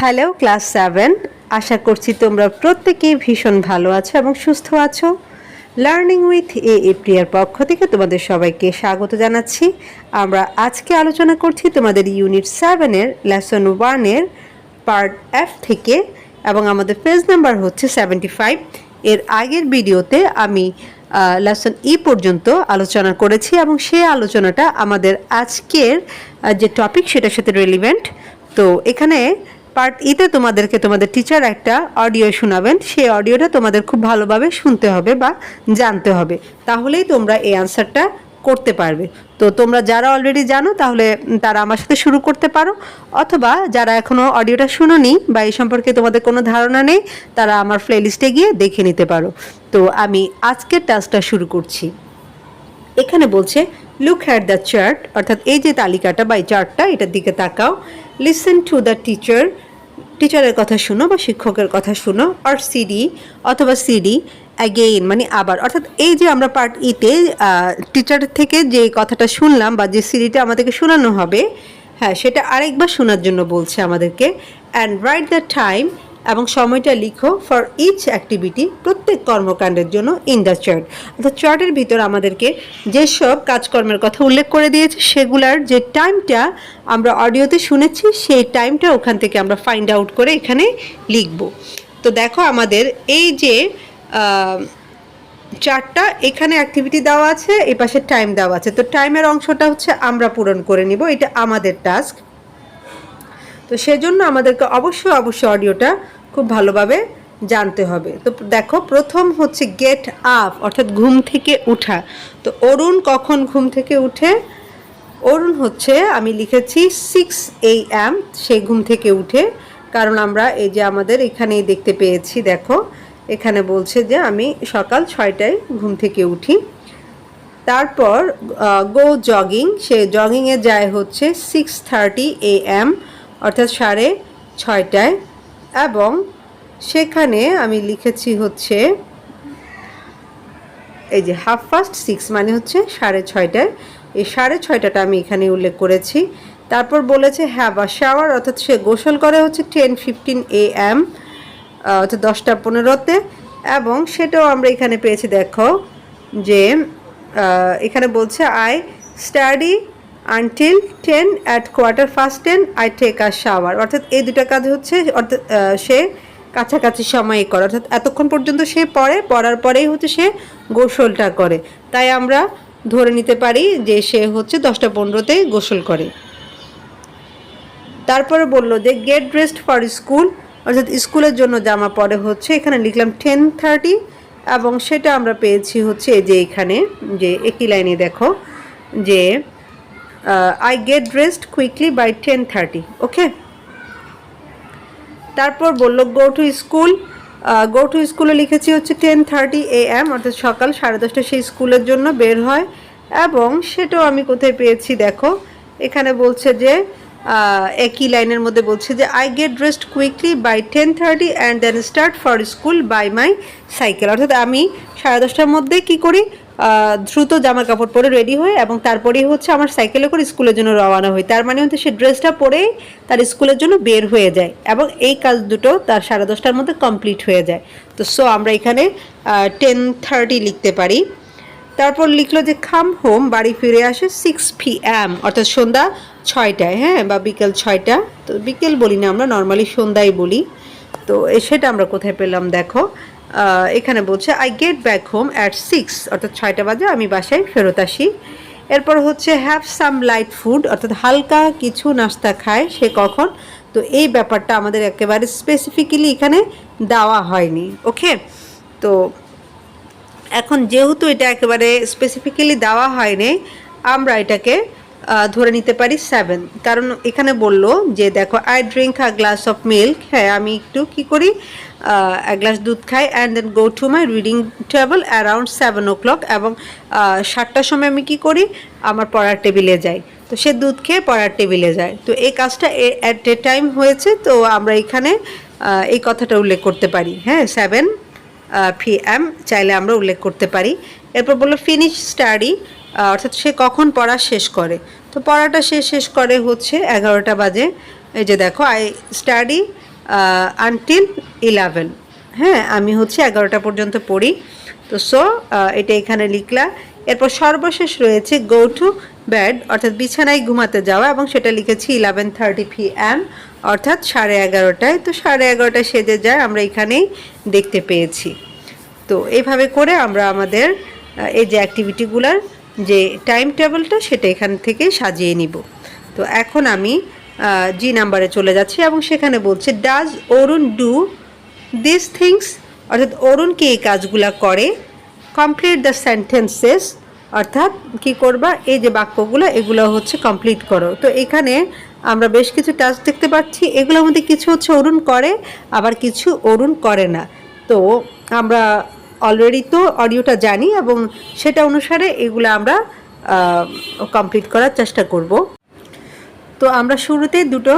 Hello, class seven. আশা করছি তোমরা প্রত্যেকেই ভীষণ ভালো আছো এবং সুস্থ আছো। লার্নিং উইথ এ এ প্রিয়ার পক্ষ থেকে তোমাদের সবাইকে স্বাগত জানাচ্ছি। আমরা আজকে আলোচনা করছি তোমাদের ইউনিট সেভেনের লেসন ওয়ানের পার্ট এফ থেকে এবং আমাদের পেজ নাম্বার হচ্ছে সেভেন্টি ফাইভ। এর আগের ভিডিওতে আমি লেসন ই পর্যন্ত আলোচনা করেছি এবং সেই আলোচনাটা আমাদের আজকের যে টপিক সেটার সাথে রেলিভেন্ট তো এখানে পার্ট ইতে তোমাদেরকে তোমাদের টিচার একটা অডিও শোনাবেন। সেই অডিওটা তোমাদের খুব ভালোভাবে শুনতে হবে বা জানতে হবে। তাহলেই তোমরা এই আনসারটা করতে পারবে। তো তোমরা যারা অলরেডি জানো, তাহলে তারা আমার সাথে শুরু করতে পারো। অথবা যারা এখনও অডিওটা শুনোনি বা এই সম্পর্কে তোমাদের কোনো ধারণা নেই, তারা আমার প্লেলিস্টে গিয়ে দেখে নিতে পারো। তো আমি আজকের টাস্কটা শুরু করছি। এখানে বলছে লুক অ্যাট দ্য চার্ট অর্থাৎ এই যে তালিকাটা বা এই চার্টটা এটার দিকে তাকাও। লিসেন টু দ্য টিচার টিচারের কথা শুনো বা শিক্ষকের কথা শুনো আর সিডি অথবা সিডি অ্যাগেইন মানে আবার। অর্থাৎ এই যে আমরা পার্ট ইতে টিচার থেকে যে কথাটা শুনলাম বা যে সিডিটা আমাদেরকে শোনানো হবে হ্যাঁ সেটা আরেকবার শোনার জন্য বলছে আমাদেরকে। অ্যান্ড রাইট দ্য টাইম এবং সময়টা লিখো ফর ইচ অ্যাক্টিভিটি প্রত্যেক কর্মকাণ্ডের জন্য ইন দ্য চার্ট অর্থাৎ চার্টের ভিতর আমাদেরকে যেসব কাজকর্মের কথা উল্লেখ করে দিয়েছে, সেগুলার যে টাইমটা আমরা অডিওতে শুনেছি, সেই টাইমটা ওখান থেকে আমরা ফাইন্ড আউট করে এখানে লিখব। তো দেখো আমাদের এই যে চারটা এখানে অ্যাক্টিভিটি দেওয়া আছে এই পাশে টাইম দেওয়া আছে। তো টাইমের অংশটা হচ্ছে আমরা পূরণ করে নিব, এটা আমাদের টাস্ক তো সেজন্য আমাদেরকে অবশ্যই অবশ্যই অডিওটা খুব ভালোভাবে জানতে হবে। তো দেখো, প্রথম হচ্ছে গেট আপ অর্থাৎ ঘুম থেকে উঠা। তো অরুণ কখন ঘুম থেকে উঠে? অরুণ হচ্ছে, আমি লিখেছি সিক্স এই এম সে ঘুম থেকে উঠে। কারণ আমরা এই যে আমাদের এখানেই দেখতে পেয়েছি, দেখো, এখানে বলছে যে আমি সকাল ছয়টায় ঘুম থেকে উঠি। তারপর গো জগিং সে জগিংয়ে যায় হচ্ছে সিক্স থার্টি এ এম অর্থাৎ সাড়ে ছয়টায়। এবং সেখানে আমি লিখেছি হচ্ছে, এই যে হাফ ফাস্ট সিক্স মানে হচ্ছে সাড়ে ছয়টায়। এই সাড়ে ছয়টাটা আমি এখানে উল্লেখ করেছি। তারপর বলেছে হ্যাভ আ শাওয়ার অর্থাৎ সে গোসল করে হচ্ছে টেন ফিফটিন এ এম অর্থাৎ দশটা পনেরোতে। এবং সেটাও আমরা এখানে পেয়েছি, দেখো যে এখানে বলছে I study until ten at quarter first ten I take a shower অর্থাৎ এই দুটা কাজ হচ্ছে, অর্থাৎ সে কাছাকাছি সময়ে করে। অর্থাৎ এতক্ষণ পর্যন্ত সে পড়ে, পড়ার পরেই হচ্ছে সে গোসলটা করে। তাই আমরা ধরে নিতে পারি যে সে হচ্ছে দশটা পনেরোতেই গোসল করে। তারপরে বলল যে গেট ড্রেসড ফর স্কুল অর্থাৎ স্কুলের জন্য জামা পরে হচ্ছে, এখানে লিখলাম টেন থার্টি এবং সেটা আমরা পেয়েছি হচ্ছে যে এখানে, যে একই লাইনে দেখো, যে I get dressed quickly by ten thirty okay তারপর বলল go to school go to স্কুলে লিখেছি হচ্ছে টেন থার্টি এ এম অর্থাৎ সকাল সাড়ে দশটা সেই স্কুলের জন্য বের হয়। এবং সেটাও আমি কোথায় পেয়েছি দেখো, এখানে বলছে যে একই লাইনের মধ্যে বলছে যে I get dressed quickly by ten thirty and then start for school by my cycle অর্থাৎ আমি সাড়ে দশটার মধ্যে কী করি? দ্রুত জামা কাপড় পরে রেডি হই এবং তারপরেই হচ্ছে আমার সাইকেলে করে স্কুলের জন্য রওনা হই। তার মানে হচ্ছে সে ড্রেসটা পরেই তার স্কুলের জন্য বের হয়ে যায় এবং এই কাজ দুটো তার সাড়ে দশটার মধ্যে কমপ্লিট হয়ে যায়। তো সো আমরা এখানে টেন থার্টি লিখতে পারি। তারপর লিখলো যে খাম হোম বাড়ি ফিরে আসে সিক্স পি এম অর্থাৎ সন্ধ্যা ছয়টায়। হ্যাঁ বা বিকেল ছয়টা। তো বিকেল বলি না আমরা নর্মালি সন্ধ্যায় বলি। তো সেটা আমরা কোথায় পেলাম দেখো। এখানে বলছে I get back home at six অর্থাৎ ছয়টা বাজে, আমি বাসায় ফেরত আসি। এরপর হচ্ছে হ্যাভ সাম লাইট ফুড অর্থাৎ হালকা কিছু নাস্তা খায় সে কখন। তো এই ব্যাপারটা আমাদের একেবারে স্পেসিফিক্যালি এখানে দেওয়া হয়নি। ওকে তো এখন যেহেতু এটা একেবারে স্পেসিফিক্যালি দেওয়া হয়নি, আমরা এটাকে ধরে নিতে পারি সেভেন কারণ এখানে বলল যে, দেখো I drink a glass of milk হ্যাঁ আমি একটু কি করি? এক গ্লাস দুধ খাই and then go to my reading table around seven o'clock এবং সাতটার সময় আমি কি করি? আমার পড়ার টেবিলে যাই। তো সে দুধ খেয়ে পড়ার টেবিলে যায়। তো এই কাজটা অ্যাট এ টাইম হয়েছে। তো আমরা এখানে এই কথাটা উল্লেখ করতে পারি। হ্যাঁ সেভেন পি এম চাইলে আমরা উল্লেখ করতে পারি। এরপর বলল ফিনিশ স্টাডি অর্থাৎ সে কখন পড়া শেষ করে? তো পড়াটা সে শেষ করে হচ্ছে এগারোটা বাজে। এই যে দেখো আই স্টাডি আনটিল ইলেভেন হ্যাঁ আমি হচ্ছে এগারোটা পর্যন্ত পড়ি। তো সো এটা এখানে লিখলা। এরপর সর্বশেষ রয়েছে গো টু ব্যাড অর্থাৎ বিছানায় ঘুমাতে যাওয়া এবং সেটা লিখেছি ইলেভেন থার্টি পি এম অর্থাৎ সাড়ে এগারোটায়। তো সাড়ে এগারোটায় সেজে যায়, আমরা এখানেই দেখতে পেয়েছি। তো এইভাবে করে আমরা আমাদের এই যে অ্যাক্টিভিটিগুলোর যে টাইম টেবিলটা সেটা এখান থেকে সাজিয়ে নিব। তো এখন আমি জি নাম্বারে চলে যাচ্ছি এবং সেখানে বলছে does Arun do this things অর্থাৎ অরুণ কি এই কাজগুলা করে? কমপ্লিট দ্য সেন্টেন্সেস অর্থাৎ কি করবা? এই যে বাক্যগুলো, এগুলো হচ্ছে কমপ্লিট করো। তো এখানে আমরা বেশ কিছু টাস্ক দেখতে পাচ্ছি। এগুলোর মধ্যে কিছু হচ্ছে অরুণ করে, আবার কিছু অরুণ করে না। তো আমরা অলরেডি তো অডিওটা জানি এবং সেটা অনুসারে এগুলো আমরা কমপ্লিট করার চেষ্টা করব। তো আমরা শুরুতে দুটো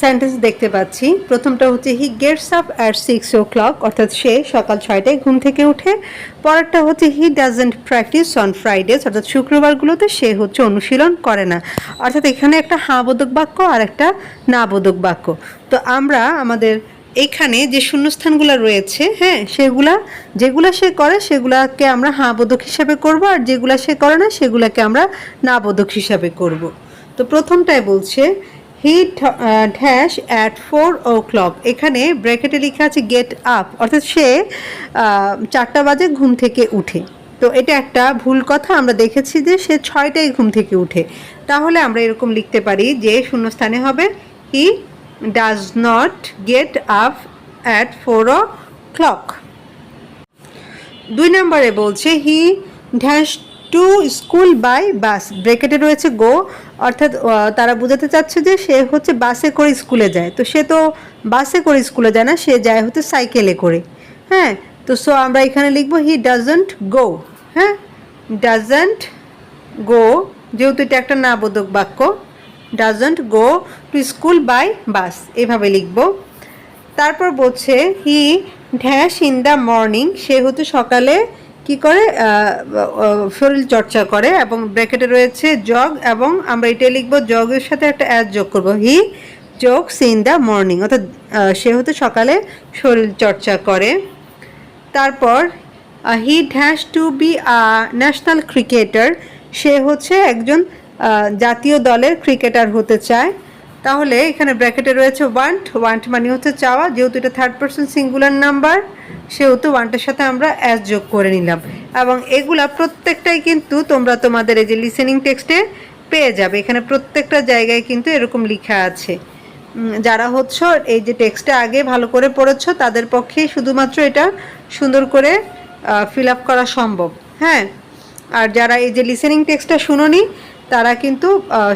সেন্টেন্স দেখতে পাচ্ছি। প্রথমটা হচ্ছে he gets up at six o'clock অর্থাৎ সে সকাল ছয়টায় ঘুম থেকে উঠে। পরেরটা হচ্ছে he doesn't practise on Fridays অর্থাৎ শুক্রবারগুলোতে সে হচ্ছে অনুশীলন করে না। অর্থাৎ এখানে একটা হাঁ বোধক বাক্য আর একটা না বোধক বাক্য। তো আমরা আমাদের এখানে যে শূন্যস্থানগুলো রয়েছে হ্যাঁ সেগুলা, যেগুলা সে করে সেগুলাকে আমরা হাঁ বোধক হিসাবে করব, আর যেগুলা সে করে না সেগুলাকে আমরা না বোধক হিসাবে করব। তো প্রথমটায় বলছে he dash at four o'clock এখানে ব্র্যাকেটে লেখা আছে গেট আপ অর্থাৎ সে চারটা বাজে ঘুম থেকে উঠে। তো এটা একটা ভুল কথা, আমরা দেখেছি যে সে ছয়টায় ঘুম থেকে উঠে। তাহলে আমরা এরকম লিখতে পারি যে শূন্যস্থানে হবে he not get up at four o'clock দুই নম্বরে বলছে he dash to school by bus ব্রেকেটে রয়েছে গো অর্থাৎ তারা বোঝাতে চাচ্ছে যে সে হচ্ছে বাসে করে স্কুলে যায়। তো সে তো বাসে করে স্কুলে যায় না, সে যায় হচ্ছে সাইকেলে করে। হ্যাঁ তো সো আমরা এখানে লিখব হি ডাজন্ট গো হ্যাঁ ডাজন্ট গো যেহেতু এটা একটা নাবোধক বাক্য doesn't go to school by bus এভাবে লিখব। তারপর বলছে, he dash in the morning সে হচ্ছে সকালে কি করে? শরীর চর্চা করে এবং ব্র্যাকেটে রয়েছে জগ এবং আমরা এটা লিখব জগের সাথে একটা অ্যাড যোগ করব। He jogs in the morning অর্থাৎ সে হচ্ছে সকালে শরীর চর্চা করে। তারপর he dash to be a national cricketer সে হচ্ছে একজন জাতীয় দলের ক্রিকেটার হতে চায়। তাহলে এখানে ব্র্যাকেটে রয়েছে ওয়ান্ট। ওয়ান্ট মানে হচ্ছে চাওয়া। যেহেতু এটা থার্ড পার্সন সিঙ্গুলার নাম্বার সেহেতু ওয়ান্টের সাথে আমরা অ্যাজ যোগ করে নিলাম। এবং এগুলা প্রত্যেকটাই কিন্তু তোমরা তোমাদের এই যে লিসেনিং টেক্সটে পেয়ে যাবে। এখানে প্রত্যেকটা জায়গায় কিন্তু এরকম লেখা আছে। যারা হচ্ছ, এই যে টেক্সটটা আগে ভালো করে পড়েছ, তাদের পক্ষেই শুধুমাত্র এটা সুন্দর করে ফিল আপ করা সম্ভব। হ্যাঁ? আর যারা এই যে লিসেনিং টেক্সটটা শুনোনি তারা কিন্তু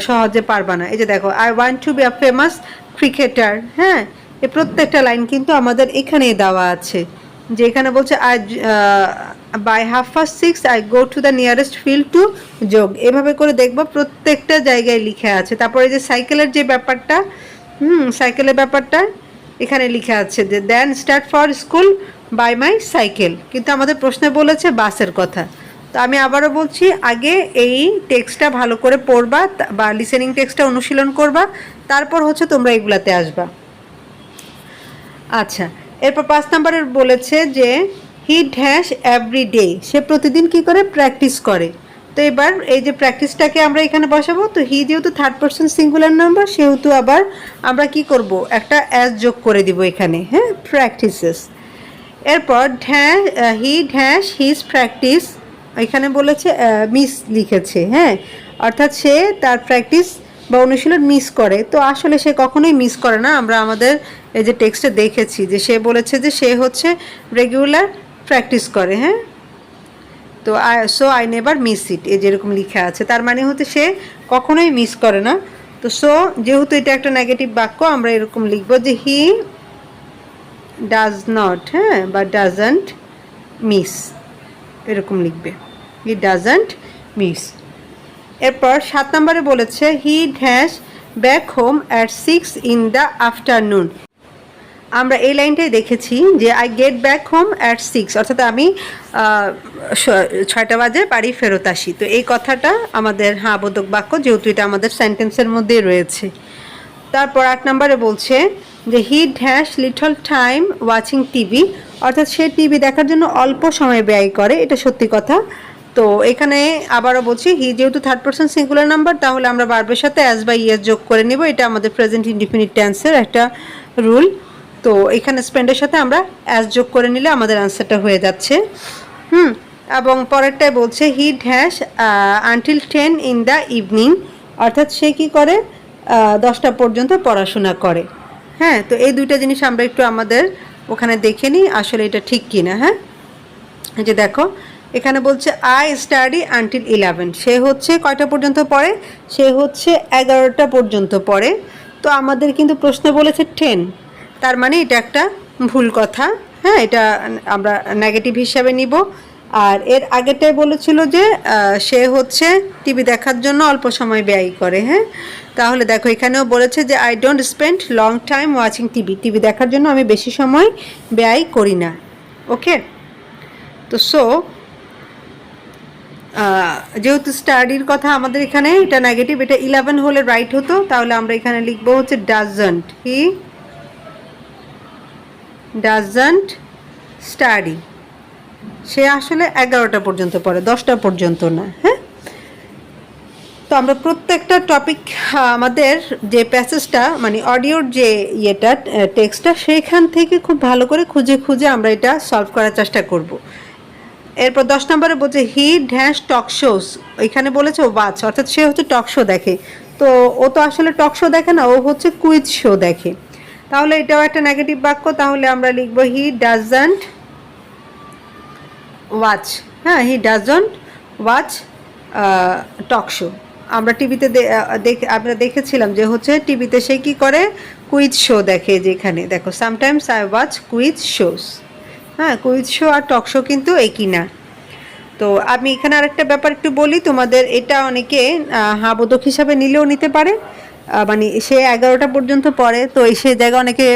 সহজে পারবা না। এই যে দেখো I want to be a famous cricketer হ্যাঁ? এই প্রত্যেকটা লাইন কিন্তু আমাদের এখানেই দেওয়া আছে। যে এখানে বলছে I by half past six I go to the nearest field to যোগ এভাবে করে দেখব, প্রত্যেকটা জায়গায় লিখে আছে। তারপরে যে সাইকেলের যে ব্যাপারটা, হুম সাইকেলের ব্যাপারটা, এখানে লিখে আছে যে then start for school by my cycle কিন্তু আমাদের প্রশ্নে বলেছে বাসের কথা। তো আমি আবারও বলছি, আগে এই টেক্সটটা ভালো করে পড়বা বা লিসেনিং টেক্সটটা অনুশীলন করবা, তারপর হচ্ছে তোমরা এগুলাতে আসবা। আচ্ছা এরপর পাঁচ নম্বরের বলেছে যে হি ড্যাশ এভরি ডে সে প্রতিদিন কি করে? প্র্যাকটিস করে। তো এবার এই যে প্র্যাকটিসটাকে আমরা এখানে বসাবো, তো হি যেহেতু থার্ড পার্সন সিঙ্গুলার নাম্বার সেহেতু আবার আমরা কি করব? একটা অ্যাজ যোগ করে দিব এখানে হ্যাঁ? প্র্যাকটিসেস এরপর dash he dash his practice এখানে বলেছে মিস লিখেছে হ্যাঁ? অর্থাৎ সে তার প্র্যাকটিস বা অনুশীলন মিস করে। তো আসলে সে কখনোই মিস করে না। আমরা আমাদের এই যে টেক্সটে দেখেছি যে সে বলেছে যে সে হচ্ছে রেগুলার প্র্যাকটিস করে হ্যাঁ? তো I so I never miss it এই যেরকম লেখা আছে। তার মানে হচ্ছে সে কখনোই মিস করে না। তো সো যেহেতু এটা একটা নেগেটিভ বাক্য, আমরা এরকম লিখব যে হি ডাজ নট হ্যাঁ? বা ডাজন্ট মিস এরকম লিখবে। হি ডাজন্ট মিস এরপর সাত নম্বরে বলেছে he dash back home at six in the afternoon আমরা এই লাইনটাই দেখেছি যে I get back home at six অর্থাৎ আমি ছয়টা বাজে বাড়ি ফেরত আসি। তো এই কথাটা আমাদের হ্যাঁ বোধক বাক্য, যেহেতু এটা আমাদের সেন্টেন্সের মধ্যেই রয়েছে। তারপর আট নম্বরে বলছে যে he dash little time watching TV অর্থাৎ সে টিভি দেখার জন্য অল্প সময় ব্যয় করে, এটা সত্যি কথা। তো এখানে আবারও বলছি হি যেহেতু থার্ড পার্সন সিঙ্গুলার নাম্বার তাহলে আমরা বার্বের সাথে অ্যাজ বা ইয়াস যোগ করে নেব। এটা আমাদের প্রেজেন্ট ইনডিফিনিট টেন্সের একটা রুল তো এখানে স্পেন্ডের সাথে আমরা অ্যাজ যোগ করে নিলে আমাদের আনসারটা হয়ে যাচ্ছে। হুম, এবং পরেরটায় বলছে he dash until ten in the evening অর্থাৎ সে কি করে? দশটা পর্যন্ত পড়াশোনা করে। হ্যাঁ তো এই দুইটা জিনিস আমরা একটু আমাদের ওখানে দেখে নিই, আসলে এটা ঠিক কি না হ্যাঁ যে দেখো, এখানে বলছে আই স্টাডি আনটিল ইলেভেন সে হচ্ছে কয়টা পর্যন্ত পড়ে? সে হচ্ছে এগারোটা পর্যন্ত পড়ে। তো আমাদের কিন্তু প্রশ্ন বলেছে টেন তার মানে এটা একটা ভুল কথা হ্যাঁ? এটা আমরা নেগেটিভ হিসাবে নিব। আর এর আগেরটাই বলেছিল যে সে হচ্ছে টিভি দেখার জন্য অল্প সময় ব্যয় করে হ্যাঁ? তাহলে দেখো, এখানেও বলেছে যে I don't spend long time watching TV TV দেখার জন্য আমি বেশি সময় ব্যয় করি না। ওকে? তো সো যেহেতু স্টাডির কথা আমাদের এখানে, এটা নেগেটিভ এটা ইলেভেন হলে রাইট হতো, তাহলে আমরা এখানে লিখব হচ্ছে ডাজন্ট হি ডাজন্ট স্টাডি সে আসলে এগারোটা পর্যন্ত পড়ে, দশটা পর্যন্ত না হ্যাঁ? তো আমরা প্রত্যেকটা টপিক আমাদের যে প্যাসেজটা মানে অডিওর যে ইয়েটা টেক্সটটা সেইখান থেকে খুব ভালো করে খুঁজে খুঁজে আমরা এটা সলভ করার চেষ্টা করব। এরপর দশ নম্বরে বলছে হি ড্যাশ টক শোস ওইখানে বলেছে ওয়াচ অর্থাৎ সে হচ্ছে টক শো দেখে। তো ও তো আসলে টক শো দেখে না, ও হচ্ছে কুইজ শো দেখে। তাহলে এটাও একটা নেগেটিভ বাক্য, তাহলে আমরা লিখব হি ডাজন্ট ওয়াচ হ্যাঁ he doesn't watch talk show আমরা টিভিতে আমরা দেখেছিলাম যে হচ্ছে টিভিতে সে কি করে? কুইজ শো দেখে যেখানে। দেখো sometimes I watch quiz shows হ্যাঁ কুইজ শো আর টক শো কিন্তু একই না। তো আমি এখানে আরেকটা ব্যাপার একটু বলি, তোমাদের এটা অনেকে হাবোধক হিসাবে নিলেও নিতে পারে। মানে সে এগারোটা পর্যন্ত পড়ে, তো এই সে জায়গায় অনেকে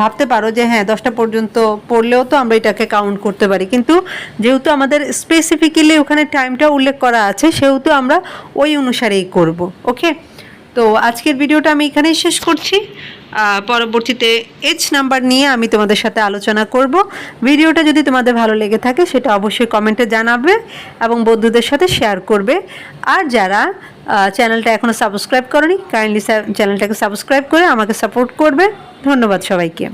ভাবতে পারো যে হ্যাঁ দশটা পর্যন্ত পড়লেও তো আমরা এটাকে কাউন্ট করতে পারি। কিন্তু যেহেতু আমাদের স্পেসিফিক্যালি ওখানে টাইমটা উল্লেখ করা আছে, সেহেতু আমরা ওই অনুসারেই করব ওকে তো আজকের ভিডিওটা আমি এখানেই শেষ করছি। পরবর্তীতে এইচ নাম্বার নিয়ে আমি তোমাদের সাথে আলোচনা করব। ভিডিওটা যদি তোমাদের ভালো লেগে থাকে, সেটা অবশ্যই কমেন্টে জানাবে এবং বন্ধুদের সাথে শেয়ার করবে। আর যারা চ্যানেলটা এখনও সাবস্ক্রাইব করেনি কাইন্ডলি চ্যানেলটাকে সাবস্ক্রাইব করে আমাকে সাপোর্ট করবে। ধন্যবাদ সবাইকে।